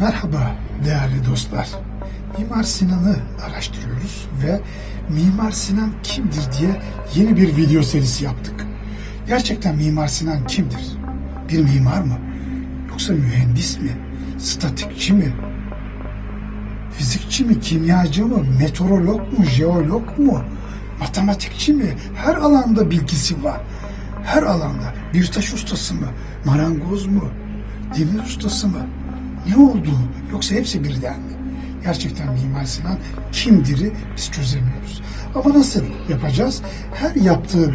Merhaba değerli dostlar. Mimar Sinan'ı araştırıyoruz ve Mimar Sinan kimdir diye yeni bir video serisi yaptık. Gerçekten Mimar Sinan kimdir? Bir mimar mı? Yoksa mühendis mi? Statikçi mi? Fizikçi mi? Kimyacı mı? Meteorolog mu? Jeolog mu? Matematikçi mi? Her alanda bilgisi var. Her alanda. Bir taş ustası mı? Marangoz mu? Demir ustası mı? Ne oldu? Yoksa hepsi birden mi? Gerçekten Mimar Sinan kimdir'i biz çözemiyoruz. Ama nasıl yapacağız? Her yaptığı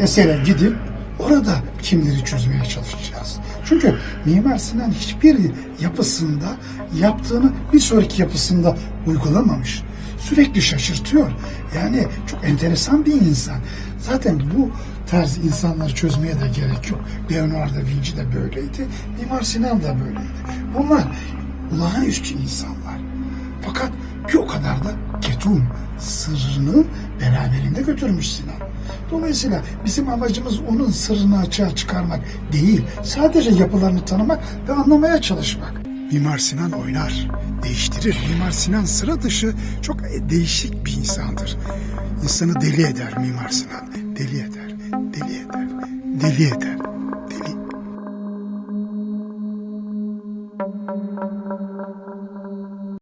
esere gidip orada kimleri çözmeye çalışacağız. Çünkü Mimar Sinan hiçbir yapısında yaptığını bir sonraki yapısında uygulamamış. Sürekli şaşırtıyor. Yani çok enteresan bir insan. Zaten bu tarz insanları çözmeye de gerek yok. Leonardo Vinci de böyleydi. Mimar Sinan da böyleydi. Bunlar olağanüstü insanlar. Fakat bir o kadar da ketum sırrını beraberinde götürmüş Sinan. Dolayısıyla bizim amacımız onun sırrını açığa çıkarmak değil, sadece yapılarını tanımak ve anlamaya çalışmak. Mimar Sinan oynar, değiştirir. Mimar Sinan sıra dışı çok değişik bir insandır. İnsanı deli eder Mimar Sinan. Deli eder, века. Delhi.